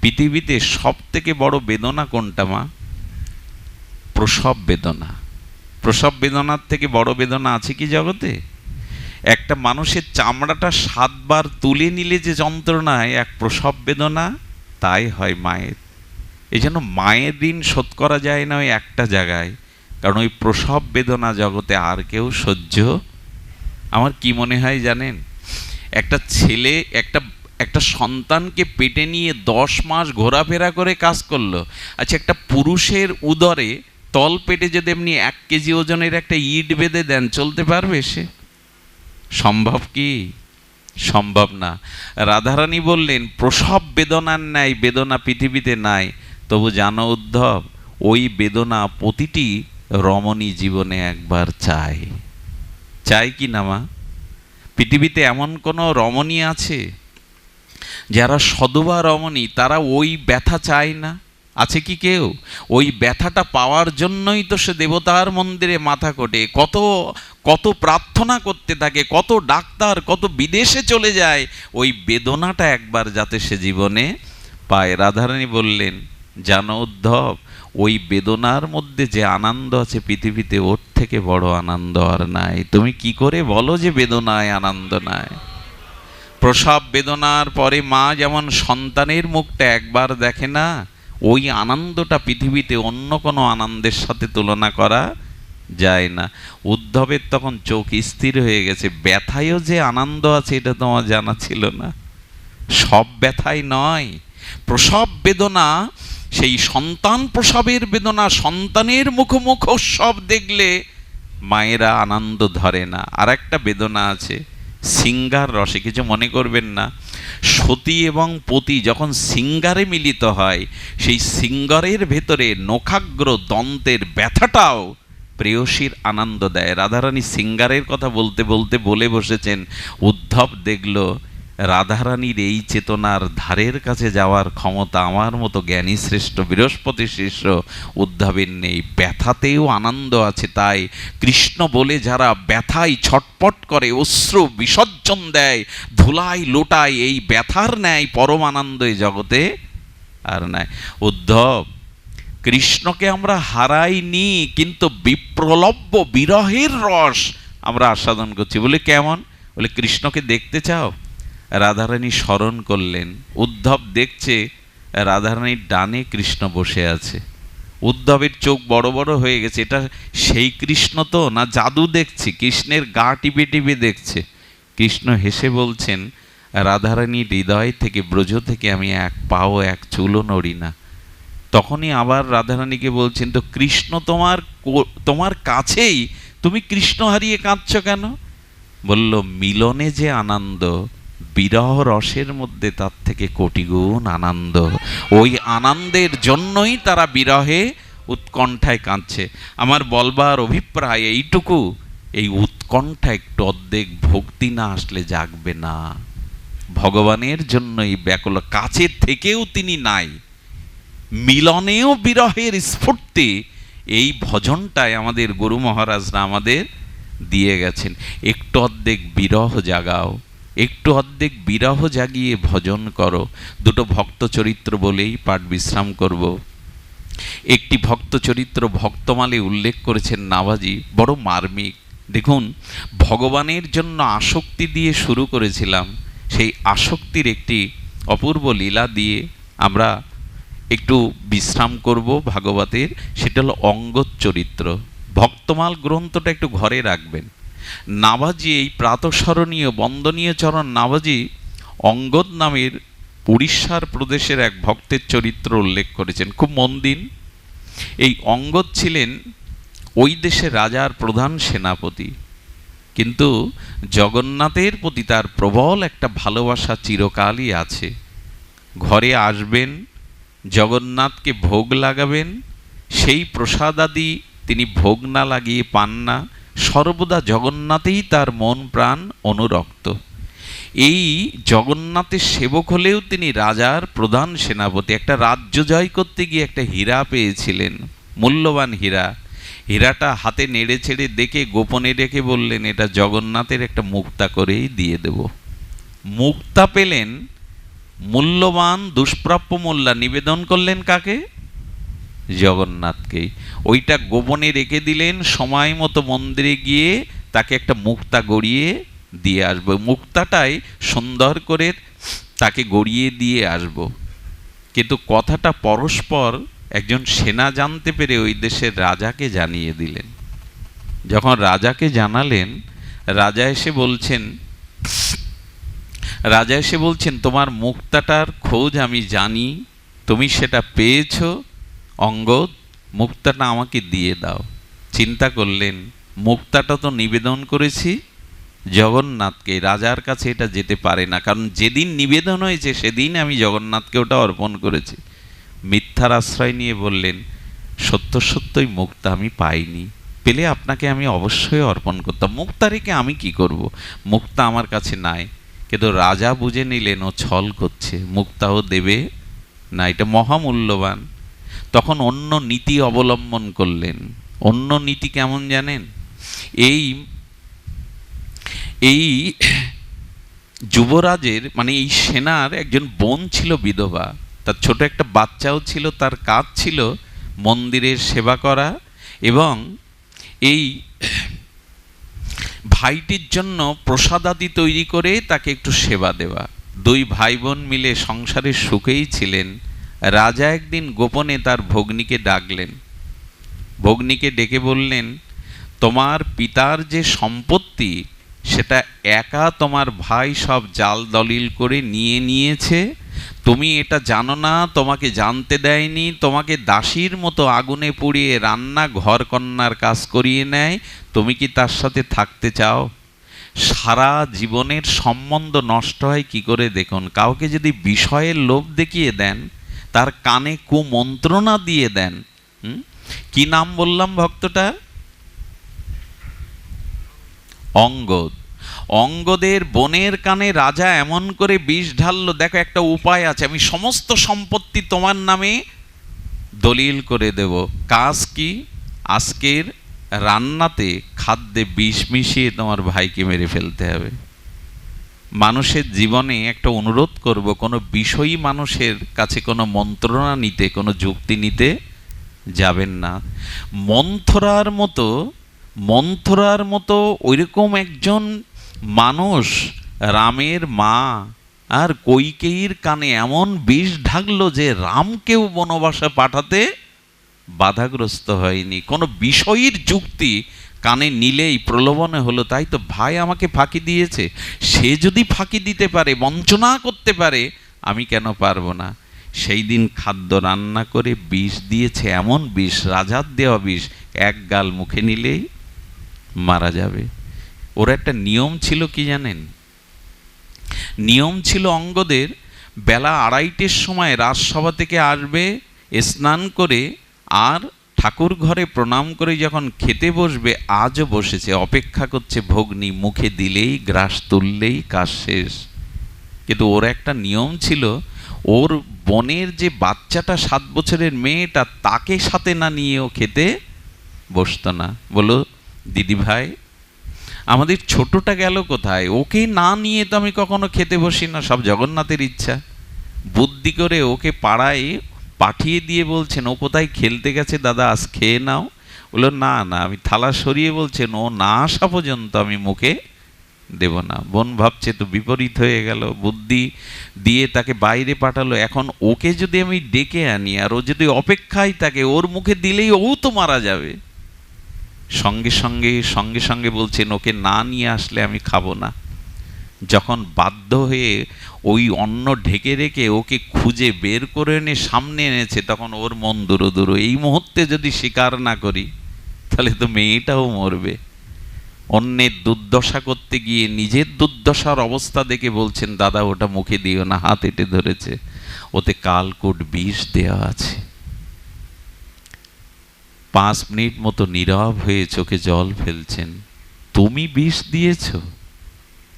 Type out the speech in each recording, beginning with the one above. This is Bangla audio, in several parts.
পৃথিবীতে সব থেকে বড় বেদনা কোনটা, মা? প্রসব বেদনা। প্রসব বেদনার থেকে বড় বেদনা আছে কি জগতে? একটা মানুষের চামড়াটা সাতবার তুলে নিলে যে যন্ত্রণায় এক প্রসব বেদনা, তাই হয় মায়ের। এই জন্য মায়ের ঋণ শোধ করা যায় না ওই একটা জায়গায়, কারণ ওই প্রসব বেদনা জগতে আর কেউ সহ্য। আমার কি মনে হয় জানেন? একটা ছেলে একটা একটা সন্তানকে পেটে নিয়ে দশ মাস ঘোরাফেরা করে কাজ করল। আচ্ছা একটা পুরুষের উদরে তল পেটে যদি এমনি এক কেজি ওজনের একটা ইট বেঁধে দেন, চলতে পারবে সে? সম্ভব কি? সম্ভব না। রাধারানী বললেন, প্রসব বেদনার ন্যায় বেদনা পৃথিবীতে নাই। তবু জানো উদ্ধব, ওই বেদনা প্রতিটি রমণী জীবনে একবার চায়। চায় কি না মা? পৃথিবীতে এমন কোনো রমণী আছে? যারা সদবা রমণী, তারা ওই ব্যথা চায় না। আছে কি কেউ? ওই ব্যথাটা পাওয়ার জন্যই তো সে দেবতার মন্দিরে মাথা কোটে। কত কত প্রার্থনা করতে থাকে, কত ডাক্তার, কত বিদেশে চলে যায়। ওই বেদনাটা একবার যাতে সে জীবনে পায়। রাধারানী বললেন, জানো উদ্ধব, ওই বেদনার মধ্যে যে আনন্দ আছে পৃথিবীতে, ওর থেকে বড় আনন্দ আর নাই। তুমি কি করে বলো যে বেদনায় আনন্দ নাই? প্রসব বেদনার পরে মা যেমন সন্তানের মুখটা একবার দেখে না, ওই আনন্দটা পৃথিবীতে অন্য কোনো আনন্দের সাথে তুলনা করা যায় না। উদ্ধবের তখন চোখ স্থির হয়ে গেছে, ব্যথায়ও যে আনন্দ আছে এটা তোমার জানা ছিল না। সব ব্যথাই নয়, প্রসব বেদনা, সেই সন্তান প্রসবের বেদনা, সন্তানের মুখোমুখ সব দেখলে মায়েরা আনন্দ ধরে না। আর একটা বেদনা আছে সিঙ্গার রসে, কিছু মনে করবেন না। সতী এবং পতি যখন সিঙ্গারে মিলিত হয়, সেই সিঙ্গারের ভেতরে নখাগ্র দন্তের ব্যথাটাও প্রেয়সীর আনন্দ দেয়। রাধারানী সিঙ্গারের কথা বলতে বলতে বলে বসেছেন। উদ্ধব দেখল রাধারানীর এই চেতনার ধারের কাছে যাওয়ার ক্ষমতা আমার মতো জ্ঞানী শ্রেষ্ঠ বৃহস্পতি শিষ্য উদ্ধবের নেই। ব্যথাতেও আনন্দ আছে তাই কৃষ্ণ বলে যারা ব্যথায় ছটপট করে, অশ্রু বিসর্জন দেয় ধুলাই লোটায়, এই ব্যথার ন্যায় পরম আনন্দ এই জগতে আর নাই। উদ্ধব, কৃষ্ণকে আমরা হারাইনি, কিন্তু বিপ্রলব্য বিরহের রস আমরা আস্বাদন করছি। বলে কেমন? বলে কৃষ্ণকে দেখতে চাও? রাধারানী স্মরণ করলেন, উদ্ধব দেখছে রাধারানীর ডানে কৃষ্ণ বসে আছে। উদ্ধবের চোখ বড় বড় হয়ে গেছে, এটা সেই কৃষ্ণ তো না জাদু দেখছি, কৃষ্ণের গা টিপে টিপে দেখছে। কৃষ্ণ হেসে বলছেন রাধারানীর হৃদয় থেকে, ব্রজ থেকে আমি এক পাও, এক চুলও নড়ি না। তখনই আবার রাধারানীকে বলছেন, তো কৃষ্ণ তোমার তোমার কাছেই? তুমি কৃষ্ণ হারিয়ে কাঁদছ কেন? বলল, মিলনে যে আনন্দ বিরহ রসের মধ্যে তার থেকে কোটিগুণ আনন্দ। ওই আনন্দের জন্যই তারা বিরহে উৎকণ্ঠায় কাঁদছে। আমার বলবার অভিপ্রায় এইটুকু, এই উৎকণ্ঠা একটু অর্ধেক ভক্তি না আসলে জাগবে না। ভগবানের জন্য এই ব্যাকুল কাছে থেকেও তিনি নাই। মিলনেও বিরহের স্ফূর্তি এই ভজনটায় আমাদের গুরু মহারাজরা আমাদের দিয়ে গেছেন। একটু অর্ধেক বিরহ জাগাও। একটু অর্ধেক বিরহ জাগিয়ে ভজন করো। দুটো ভক্ত চরিত্র বলেই পাঠ বিশ্রাম করব। একটি ভক্ত চরিত্র ভক্তমালে উল্লেখ করেছেন নাভাজি, বড় মার্মিক। দেখুন, ভগবানের জন্য আসক্তি দিয়ে শুরু করেছিলাম। সেই আসক্তির একটি অপূর্ব লীলা দিয়ে আমরা একটু বিশ্রাম করব ভাগবতের, সেটা হলো অঙ্গদ চরিত্র। ভক্তমাল গ্রন্থটা একটু ঘরে রাখবেন। নাভাজি এই প্রাতঃস্মরণীয় বন্দনীয় চরণ নাভাজি অঙ্গদ নামের উড়িষ্যার প্রদেশের এক ভক্তের চরিত্র উল্লেখ করেছেন। খুব মন দিন। এই অঙ্গদ ছিলেন ওই দেশের রাজার প্রধান সেনাপতি। কিন্তু জগন্নাথের প্রতি তার প্রবল একটা ভালোবাসা চিরকালই আছে। ঘরে আসবেন, জগন্নাথকে ভোগ লাগাবেন, সেই প্রসাদাদি তিনি ভোগ না লাগিয়ে পান না। সর্বদা জগন্নাথেই তার মন, প্রাণ অনুরক্ত। এই জগন্নাথের সেবক হলেও তিনি রাজার প্রধান সেনাপতি। একটা রাজ্য জয় করতে গিয়ে একটা হীরা পেয়েছিলেন, মূল্যবান হীরা। হীরাটা হাতে নেড়ে ছেড়ে দেখে গোপনে রেখে বললেন, এটা জগন্নাথের একটা মুক্তা করেই দিয়ে দেব। মুক্তা পেলেন, মূল্যবান, দুষ্প্রাপ্য মোল্লা। নিবেদন করলেন কাকে? জগন্নাথকেই। ওইটা গোপনে রেখে দিলেন, সময় মতো মন্দিরে গিয়ে তাকে একটা মুক্তা গড়িয়ে দিয়ে আসব। মুক্তাটাই সুন্দর করে তাকে গড়িয়ে দিয়ে আসব। কিন্তু কথাটা পরস্পর একজন সেনা জানতে পেরে ওই দেশের রাজাকে জানিয়ে দিলেন। যখন রাজাকে জানালেন, রাজা এসে বলছেন, রাজা এসে বলছেন, তোমার মুক্তাটার খোঁজ আমি জানি, তুমি সেটা পেয়েছ অঙ্গদ মুক্তাটা আমাকে দিয়ে দাও। চিন্তা করলেন, মুক্তাটা তো নিবেদন করেছি, জগন্নাথকে, রাজার কাছে এটা যেতে পারে না, কারণ যেদিন নিবেদন হয়েছে, সেদিন আমি জগন্নাথকে ওটা অর্পণ করেছি। মিথ্যার আশ্রয় নিয়ে বললেন, সত্য সত্যই মুক্তা আমি পাইনি, পেলে আপনাকে আমি অবশ্যই অর্পণ করতাম। মুক্তা রেখে আমি কি করব? মুক্তা আমার কাছে নাই, কিন্তু রাজা বুঝে নিলেন ও ছল করছে, মুক্তাও দেবে না, এটা মহামূল্যবান। তখন অন্য নীতি অবলম্বন করলেন। অন্য নীতি কেমন জানেন? এই এই যুবরাজের মানে এই সেনার একজন বোন ছিল বিধবা। তার ছোট একটা বাচ্চাও ছিল, তার কাজ ছিল মন্দিরের সেবা করা এবং এই ভাইটির জন্য প্রসাদাদি তৈরি করে তাকে একটু সেবা দেওয়া। দুই ভাই বোন মিলে সংসারের সুখেই ছিলেন। রাজা একদিন গোপনে তার ভগ্নীকে ডাকলেন। ভগ্নীকে ডেকে বললেন, তোমার পিতার যে সম্পত্তি, সেটা একা তোমার ভাই সব জাল দলিল করে নিয়ে নিয়েছে। তুমি এটা জানো না, তোমাকে জানতে দেয়নি, তোমাকে দাসীর মতো আগুনে পুড়িয়ে রান্না ঘর কন্যার কাজ করিয়ে নেয়। তুমি কি তার সাথে থাকতে চাও? সারা জীবনের সম্বন্ধ নষ্ট হয় কি করে দেখুন। কাউকে যদি বিষয়ের লোভ দেখিয়ে দেন তার কানে কুমন্ত্রণা দিয়ে দেন? কি নাম বললাম ভক্তটা? অঙ্গদ। অঙ্গদের বনের কানে রাজা এমন করে বিষ ঢাললো, দেখো একটা উপায় আছে, আমি সমস্ত সম্পত্তি তোমার নামে দলিল করে দেব। কাজ কি? আজকের রান্নাতে খাদ্যে বিষ মিশিয়ে তোমার ভাইকে মেরে ফেলতে হবে। মানুষের জীবনে একটা অনুরোধ করব, কোনো বিষয়ী মানুষের কাছে কোনো মন্ত্রণা নিতে, কোনো যুক্তি নিতে যাবেন না। মন্থরার মতো মন্থরার মতো ওইরকম একজন মানুষ, রামের মা, আর কৈকেয়ীর কানে এমন বিষ ঢাকলো যে রামকেও বনবাসে পাঠাতে বাধাগ্রস্ত হয়নি। কোনো বিষয়ের যুক্তি কানে নিলেই প্রলোভনে হলো, তাই তো ভাই আমাকে ফাঁকি দিয়েছে। সে যদি ফাঁকি দিতে পারে, বঞ্চনা করতে পারে, আমি কেন পারব না? সেই দিন খাদ্য রান্না করে বিষ দিয়েছে এমন বিষ, রাজার দেওয়া বিষ, এক গাল মুখে নিলেই মারা যাবে। ওর একটা নিয়ম ছিল কি জানেন? নিয়ম ছিল অঙ্গদের, বেলা আড়াইটের সময় রাজসভা থেকে আসবে, স্নান করে আর ঠাকুর ঘরে প্রণাম করে যখন খেতে বসবে, আজও বসেছে, অপেক্ষা করছে ভগ্নি, মুখে দিলেই গ্রাস তুললেই কাজ শেষ। কিন্তু ওর একটা নিয়ম ছিল, ওর বোনের যে বাচ্চাটা সাত বছরের মেয়েটা, তাকে সাথে না নিয়ে ও খেতে বসতো না। বলো, দিদি ভাই, আমাদের ছোটটা গেল কোথায়? ওকে না নিয়ে তো আমি কখনো খেতে বসি না, সব জগন্নাথের ইচ্ছা। বুদ্ধি করে ওকে পাড়ায় পাঠিয়ে দিয়ে বলছেন, ও কোথায় খেলতে গেছে দাদা? আজ খেয়ে নাও। বলল, না না, আমি থালা সরিয়ে বলছেন ও না আসা পর্যন্ত আমি মুখে দেব না। বোন ভাবছে, তো বিপরীত হয়ে গেল, বুদ্ধি দিয়ে তাকে বাইরে পাঠালো। এখন ওকে যদি আমি ডেকে আনি, আর ও যদি অপেক্ষায় থাকে, ওর মুখে দিলেই ও তো মারা যাবে। সঙ্গে সঙ্গে সঙ্গে সঙ্গে বলছেন, ওকে না নিয়ে আসলে আমি খাব না। যখন বাধ্য হয়ে ওই অন্ন ঢেকে রেখে ওকে খুঁজে বের করে এনে সামনে এনেছে, তখন ওর মন দুরো দুরো এই মুহূর্তে যদি স্বীকার না করি, তাহলে তো মেয়েটাও মরবে। অন্যের দুর্দশা করতে গিয়ে নিজের দুর্দশার অবস্থা দেখে বলছেন, দাদা, ওটা মুখে দিও না, হাত এটে ধরেছে। ওতে কালকোট বিষ দেওয়া আছে। পাঁচ মিনিট মতো নীরব হয়ে চোখে জল ফেলছেন। তুমি বিষ দিয়েছ?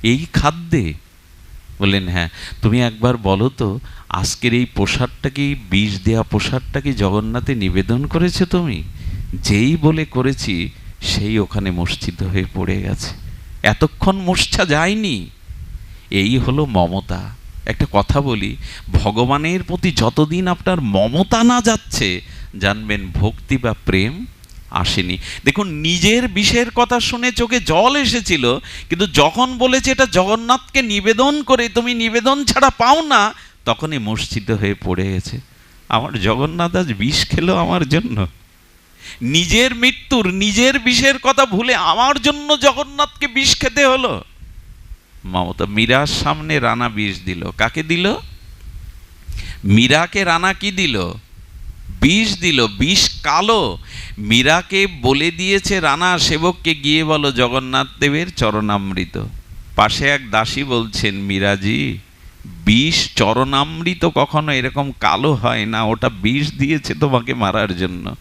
এই খাদ্যে? বললেন হ্যাঁ তুমি একবার বলো তো, আজকের এই প্রসাদটা কি, বিষ দেওয়া প্রসাদটা কি জগন্নাথে নিবেদন করেছ তুমি? যেই বলে করেছি, সেই ওখানে মসজিদ হয়ে পড়ে গেছে। এতক্ষণ মূর্ছা যায়নি। এই হলো মমতা। একটা কথা বলি, ভগবানের প্রতি যতদিন আপনার মমতা না যাচ্ছে, জানবেন ভক্তি বা প্রেম আসেনি। দেখুন, নিজের বিষের কথা শুনে চোখে জল এসেছিল, কিন্তু যখন বলেছে এটা জগন্নাথকে নিবেদন করে, তুমি নিবেদন ছাড়া পাও না, তখনই মসজিদ হয়ে পড়ে গেছে। আমার জগন্নাথ আজ বিষ খেলো আমার জন্য। নিজের মৃত্যুর, নিজের বিষের কথা ভুলে আমার জন্য জগন্নাথকে বিষ খেতে হলো। মমতা মীরার সামনে রানা বিষ দিল। কাকে দিল? মীরাকে রানা কি দিল? বিষ দিল, বিষ কালো। মীরাকে বলে দিয়েছে রানা, সেবককে গিয়ে বলো জগন্নাথ দেবের চরণামৃত। পাশে এক দাসী বলছেন, মীরাজি, বিষ চরণামৃত কখনো এরকম কালো হয় না, ওটা বিষ দিয়েছে তোমাকে মারার জন্য।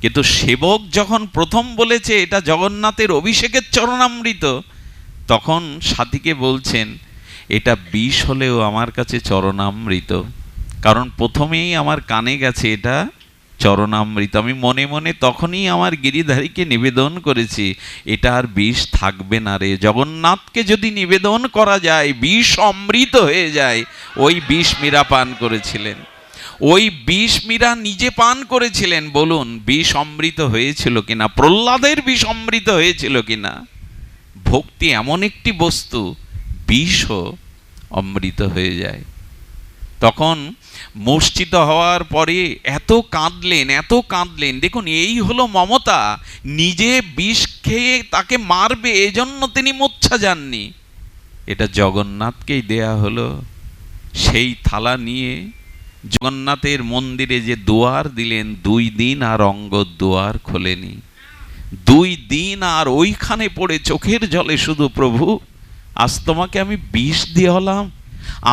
কিন্তু সেবক যখন প্রথম বলেছে, এটা জগন্নাথের অভিষেকের চরণামৃত, তখন সাথীকে বলছেন, এটা বিষ হলেও আমার কাছে চরণামৃত। কারণ প্রথমেই আমার কানে গেছে এটা চরণামৃত। আমি মনে মনে তখনই আমার গিরিধারীকে নিবেদন করেছি, এটা আর বিষ থাকবে না রে। জগন্নাথকে যদি নিবেদন করা যায়, বিষ অমৃত হয়ে যায়। ওই বিষ মীরা পান করেছিলেন। ওই বিষ মীরা নিজে পান করেছিলেন। বলুন, বিষ অমৃত হয়েছিল কিনা? প্রহ্লাদের বিষ অমৃত হয়েছিল কিনা? ভক্তি এমন একটি বস্তু, বিষও অমৃত হয়ে যায়। তখন মসজিদ হওয়ার পরে এত কাঁদলেন এত কাঁদলেন। দেখুন, এই হলো মমতা। নিজে বিষ খেয়ে তাকে মারবে, এজন্য তিনি মোচ্ছা যাননি। এটা জগন্নাথকেই দেয়া হলো। সেই থালা নিয়ে জগন্নাথের মন্দিরে যে দুয়ার দিলেন, দুই দিন আর অঙ্গ দুয়ার খোলেনি। দুই দিন আর ওইখানে পড়ে চোখের জলে শুধু প্রভু, আজ তোমাকে আমি বিষ দিয়ে হলাম।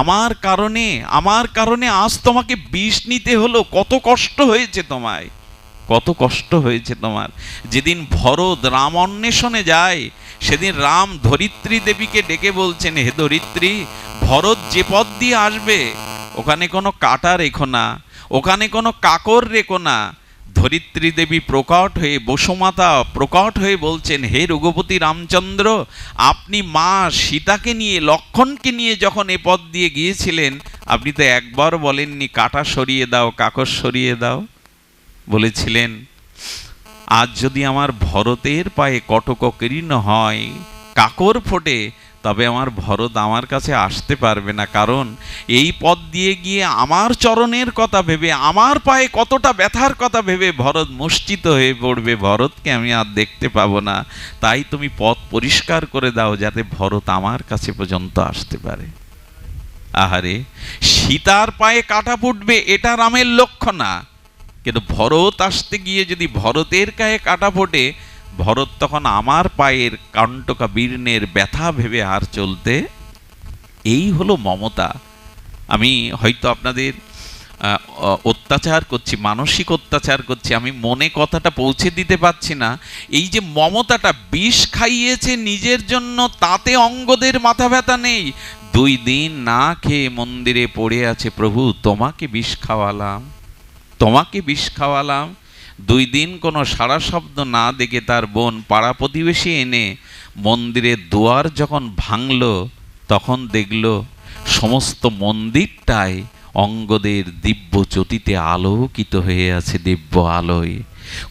আমার কারণে আমার কারণে আজ তোমাকে বিষ নিতে হলো, কত কষ্ট হয়েছে তোমায়, কত কষ্ট হয়েছে তোমার। যেদিন ভরত রাম অন্বেষণে যায়, সেদিন রাম ধরিত্রী দেবীকে ডেকে বলছেন, হে ধরিত্রী, ভরত যে পথ দিয়ে আসবে, ওখানে কোনো কাটা রেখো না, ওখানে কোনো কাকর রেখো না ধরিত্রী দেবী প্রকট হয়ে বসুমাতা প্রকট হয়ে বলছেন, হে রঘুপতি রামচন্দ্র, আপনি মা সীতাকে নিয়ে, লক্ষণকে নিয়ে যখন এ পথ দিয়ে গিয়েছিলেন, আপনি তো একবার বলেননি, কাটা সরিয়ে দাও কাকর সরিয়ে দাও? বলেছিলেন, আজ যদি আমার ভরতের পায়ে কটক কীর্ণ হয়, কাকর ফোটে তবে আমার ভরত আমার কাছে আসতে পারবে না, কারণ এই পথ দিয়ে গিয়ে আমার চরণের কথা ভেবে, আমার পায়ে কতটা ব্যথার কথা ভেবে ভরত মুষ্টিত হয়ে পড়বে। ভরতকে আমি আর দেখতে পাবো না। তাই তুমি পথ পরিষ্কার করে দাও যাতে ভরত আমার কাছে পর্যন্ত আসতে পারে। আহারে, সীতার পায়ে কাটা ফুটবে এটা রামের লক্ষ্য না। কিন্তু ভরত আসতে গিয়ে যদি ভরতের গায়ে কাটা ফোটে ভরত তখন আমার পায়ের কাণ্টকা বীর্ণের ব্যথা ভেবে আর চলতে, এই হলো মমতা। আমি হয়তো আপনাদের অত্যাচার করছি, মানসিক অত্যাচার করছি, আমি মনে কথাটা পৌঁছে দিতে পারছি না। এই যে মমতাটা বিষ খাইয়েছে নিজের জন্য, তাতে অঙ্গদের মাথা ব্যথা নেই। দুই দিন না খেয়ে মন্দিরে পড়ে আছে প্রভু, তোমাকে বিষ খাওয়ালাম, তোমাকে বিষ খাওয়ালাম দুই দিন কোনো সারা শব্দ না দেখে তার বোন পাড়া প্রতিবেশী এনে মন্দিরের দুয়ার যখন ভাঙল, তখন দেখল সমস্ত মন্দিরটায় অঙ্গদের দিব্য জ্যোতিতে আলোকিত হয়ে আছে দিব্য আলোয়।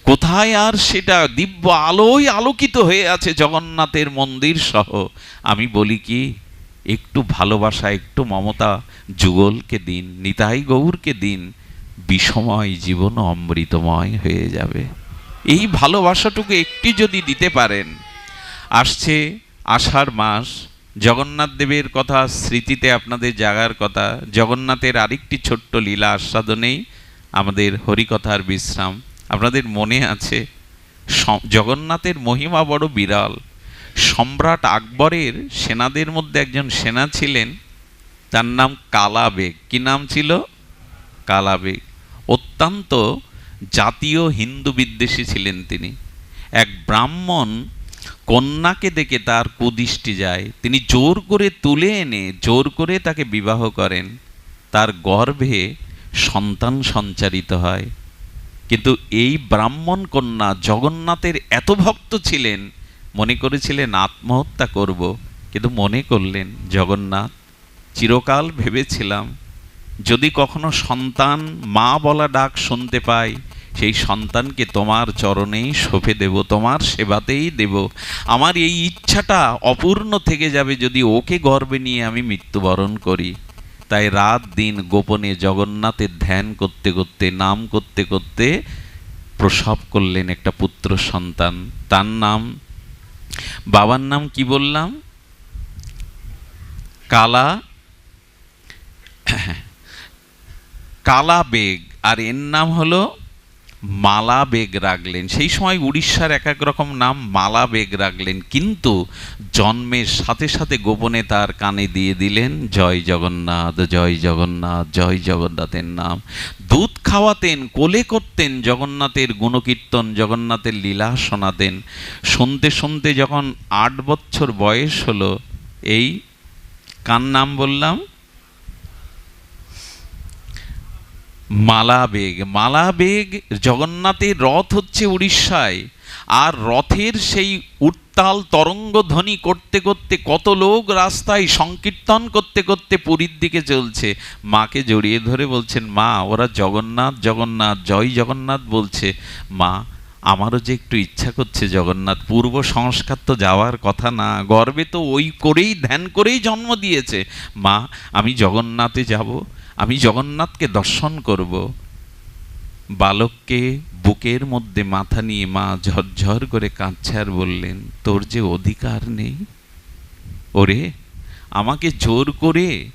কোথায় আর সেটা দিব্য আলোয় আলোকিত হয়ে আছে জগন্নাথের মন্দির সহ? আমি বলি কি, একটু ভালোবাসা, একটু মমতা যুগলকে দিন, নিতাই গৌরকে দিন বিষময় জীবন অমৃতময় হয়ে যাবে। এই ভালোবাসাটুকু একটি যদি দিতে পারেন, আসছে আষাঢ় মাস, জগন্নাথ দেবের কথা, স্মৃতিতে আপনাদের জাগার কথা, জগন্নাথের আরেকটি ছোট্ট লীলা আস্বাদনেই আমাদের হরিকথার বিশ্রাম। আপনাদের মনে আছে জগন্নাথের মহিমা বড় বিরাল। সম্রাট আকবরের সেনাদের মধ্যে একজন সেনা ছিলেন, তার নাম কালাবেগ। কি নাম ছিল? কালাবেগ অত্যন্ত জাতীয় হিন্দু বিদ্বেষী ছিলেন তিনি। এক ব্রাহ্মণ কন্যাকে দেখে তার কুদৃষ্টি যায়। তিনি জোর করে তুলে এনে, জোর করে তাকে বিবাহ করেন। তার গর্ভে সন্তান সঞ্চারিত হয়। কিন্তু এই ব্রাহ্মণ কন্যা জগন্নাথের এত ভক্ত ছিলেন, মনে করেছিলেন, আত্মহত্যা করব। কিন্তু মনে করলেন, জগন্নাথ, চিরকাল ভেবেছিলাম যদি কখনো সন্তান মা বলা ডাক শুনতে পাই সেই সন্তানকে তোমার চরণেই সঁপে দেব, তোমার সেবাতেই দেব। আমার এই ইচ্ছাটা অপূর্ণ থেকে যাবে যদি ওকে গর্বে নিয়ে আমি মৃত্যুবরণ করি। তাই রাত দিন গোপনে জগন্নাথের ধ্যান করতে করতে, নাম করতে করতে প্রসব করলেন একটা পুত্র সন্তান। তার নাম, বাবার নাম কি বললাম? কালা। কালা বেগ, আর এর নাম হলো মালা বেগ রাখলেন। সেই সময় উড়িষ্যার এক এক রকম নাম মালা বেগ রাখলেন, কিন্তু জন্মের সাথে সাথে গোপনে তার কানে দিয়ে দিলেন, জয় জগন্নাথ জয় জগন্নাথ, জয় জগন্নাথের নাম। দুধ খাওয়াতেন, কোলে করতেন, জগন্নাথের গুণকীর্তন, জগন্নাথের লীলা শোনাতেন। শুনতে শুনতে যখন আট বছর বয়স হলো, এই কার নাম বললাম? মালা বেগ মালা বেগ জগন্নাথের রথ হচ্ছে উড়িষ্যায়। আর রথের সেই উত্তাল তরঙ্গ ধ্বনি করতে করতে কত লোক রাস্তায় সংকীর্তন করতে করতে পুরীর দিকে চলছে। মাকে জড়িয়ে ধরে বলছেন, মা, ওরা জগন্নাথ জগন্নাথ, জয় জগন্নাথ বলছে। মা, আমারও যে একটু ইচ্ছা করছে জগন্নাথ, পূর্ব সংস্কার তো যাওয়ার কথা না, গর্বে তো ওই করেই, ধ্যান করেই জন্ম দিয়েছে। মা, আমি জগন্নাথে যাব। আমি জগন্নাথকে দর্শন করব। বালককে বুকের মধ্যে মাথা নিয়ে মা ঝরঝর করে কাঁদছে আর বললেন, তোর যে অধিকার নেই? ওরে, আমাকে জোর করে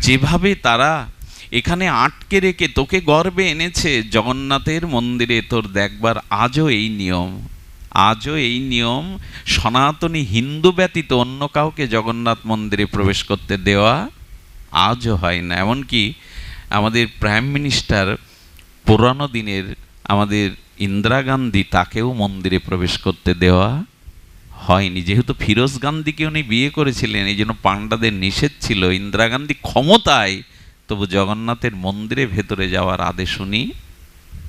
যেভাবে তারা এখানে আটকে রেখে তোকে গর্বে এনেছে, জগন্নাথের মন্দিরে তোর দেখবার আজও এই নিয়ম। আজও এই নিয়ম সনাতনী হিন্দু ব্যতীত অন্য কাউকে জগন্নাথ মন্দিরে প্রবেশ করতে দেওয়া আজও হয় না। এমনকি আমাদের প্রাইম মিনিস্টার পুরানো দিনের আমাদের ইন্দিরা গান্ধী তাকেও মন্দিরে প্রবেশ করতে দেওয়া হয়নি। যেহেতু ফিরোজ গান্ধীকে উনি বিয়ে করেছিলেন, এই জন্য পাণ্ডাদের নিষেধ ছিল। ইন্দিরা গান্ধী ক্ষমতায়, তবু জগন্নাথের মন্দিরে ভেতরে যাওয়ার আদেশ উনি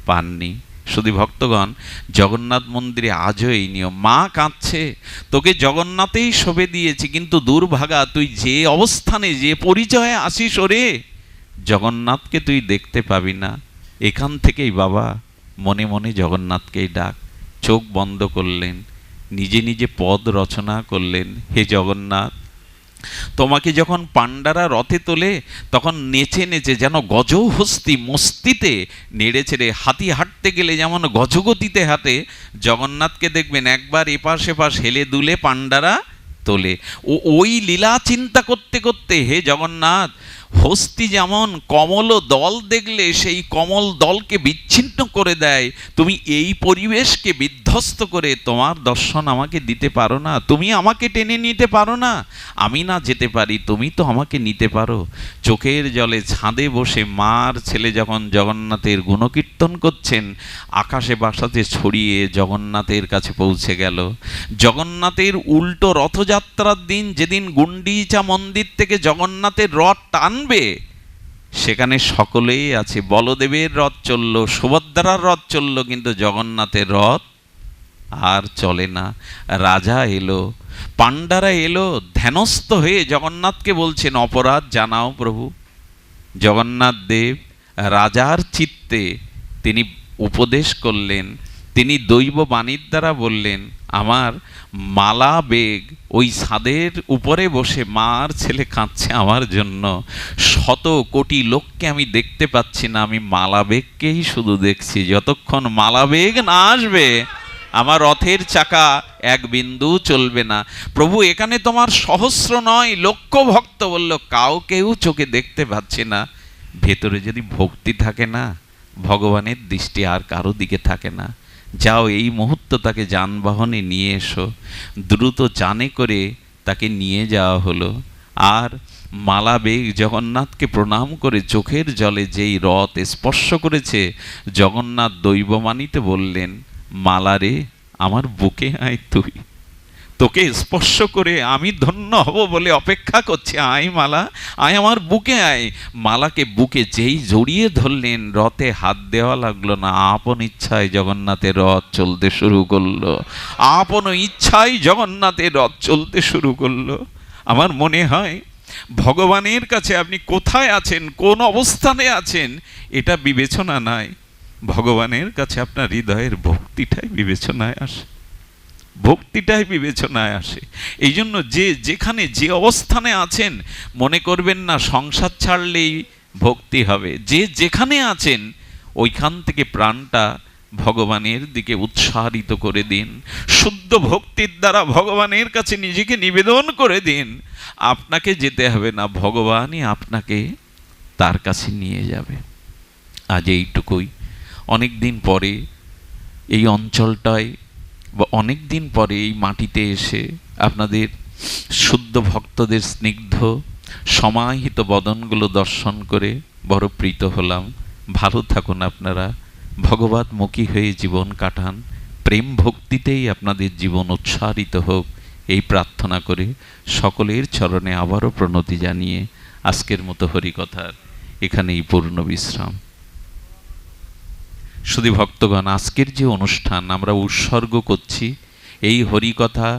পাননি। শুধু ভক্তগণ, জগন্নাথ মন্দিরে আজও এই নিয়ম মা কাঁদছে, তোকে জগন্নাথেই শোভে দিয়েছি, কিন্তু দুর্ভাগা, তুই যে অবস্থানে, যে পরিচয়ে আসিস ওরে, জগন্নাথকে তুই দেখতে পাবি না। এখান থেকেই বাবা, মনে মনে জগন্নাথকেই ডাক। চোখ বন্ধ করলেন, নিজে নিজে পদ রচনা করলেন, হে জগন্নাথ তোমাকে যখন পাণ্ডারা রথে তোলে, তখন নেচে নেচে যেন গজহস্তি মস্তিতে নেড়ে ছেড়ে হাতি হাঁটতে গেলে যেমন গজগতিতে হাতে জগন্নাথকে দেখবেন একবার এপাশ এপাশ হেলে দুলে পাণ্ডারা তোলে। ও ওই লীলা চিন্তা করতে করতে হে জগন্নাথ হস্তি যেমন কমল দল দেখলে সেই কমল দলকে বিচ্ছিন্ন করে দেয়, তুমি এই পরিবেশকে বিধ্বস্ত করে তোমার দর্শন আমাকে দিতে পারো না, তুমি আমাকে টেনে নিতে পারো না। আমি না যেতে পারি, তুমি তো আমাকে নিতে পারো। চোখের জলে ছাদে বসে মার ছেলে যখন জগন্নাথের গুণকীর্তন করছেন, আকাশে বাসাতে ছড়িয়ে জগন্নাথের কাছে পৌঁছে গেল। জগন্নাথের উল্টো রথযাত্রার দিন যেদিন গুন্ডিচা মন্দির থেকে জগন্নাথের রথ টানবে সেখানে সকলেই আছে। বলদেবের রথ চলল, সুভদ্রার রথ চলল, কিন্তু জগন্নাথের রথ আর চলে না। রাজা এলো, পাণ্ডারা এলো, ধ্যানস্থ হয়ে জগন্নাথকে বলছেন, অপরাধ জানাও প্রভু। জগন্নাথ দেব রাজার চিত্তে তিনি উপদেশ করলেন, তিনি দৈব বাণীর দ্বারা বললেন আমার মালা বেগ ওই ছাদের উপরে বসে মার ছেলে কাঁদছে আমার জন্য। শত কোটি লোককে আমি দেখতে পাচ্ছি না, আমি মালা বেগকেই শুধু দেখছি। যতক্ষণ মালা বেগ না আসবে, আমার রথের চাকা এক বিন্দু চলবে না। প্রভু, এখানে তোমার সহস্র নয়, লক্ষ ভক্ত বলল, কাউকেও চোখে দেখতে পাচ্ছি না। ভেতরে যদি ভক্তি থাকে না, ভগবানের দৃষ্টি আর কারও দিকে থাকে না। যাও এই মুহূর্ত তাকে যানবাহনে নিয়ে এসো। দ্রুত জানে করে তাকে নিয়ে যাওয়া হলো। আর মালা বেগ জগন্নাথকে প্রণাম করে চোখের জলে যেই রথ স্পর্শ করেছে, জগন্নাথ দৈবমানিতে বললেন মালারে আমার বুকে আয় তুই। তোকে স্পর্শ করে আমি ধন্য হব বলে অপেক্ষা করছি। আয় মালা, আয় আমার বুকে আয়। মালাকে বুকে যেই জড়িয়ে ধরলেন, রথে হাত দেওয়া লাগল না। আপন ইচ্ছায় জগন্নাথের রথ চলতে শুরু করল। আপন ইচ্ছায় জগন্নাথের রথ চলতে শুরু করল। আমার মনে হয়, ভগবানের কাছে আপনি কোথায় আছেন? কোন অবস্থানে আছেন? এটা বিবেচনা নাই। ভগবানের কাছে আপনার হৃদয়ের ভক্তিটাই বিবেচনায় আসে। ভক্তিটাই বিবেচনায় আসে। এই জন্য যে, যেখানে যে অবস্থানে আছেন, মনে করবেন না সংসার ছাড়লেই ভক্তি হবে। যে যেখানে আছেন, ওইখান থেকে প্রাণটা ভগবানের দিকে উৎসাহিত করে দিন। শুদ্ধ ভক্তির দ্বারা ভগবানের কাছে নিজেকে নিবেদন করে দিন। আপনাকে যেতে হবে না, ভগবানই আপনাকে তার কাছে নিয়ে যাবে। আজ এইটুকুই। অনেক দিন পরে এই অঞ্চলটায় বা অনেক দিন পরে এই মাটিতে এসে আপনাদের শুদ্ধ ভক্তদের স্নিগ্ধ, সমাহিত বদনগুলো দর্শন করে বড় প্রীত হলাম। ভালো থাকুন আপনারা। ভগবতমুখী হয়ে জীবন কাটান। প্রেম ভক্তিতেই আপনাদের জীবন উৎসারিত হোক এই প্রার্থনা করে সকলের চরণে আবারও প্রণতি জানিয়ে আজকের মতো হরিকথার এখানেই পূর্ণ বিশ্রাম। শুধু ভক্তগণ আজকের যে অনুষ্ঠান আমরা উৎসর্গ করছি এই হরিকথা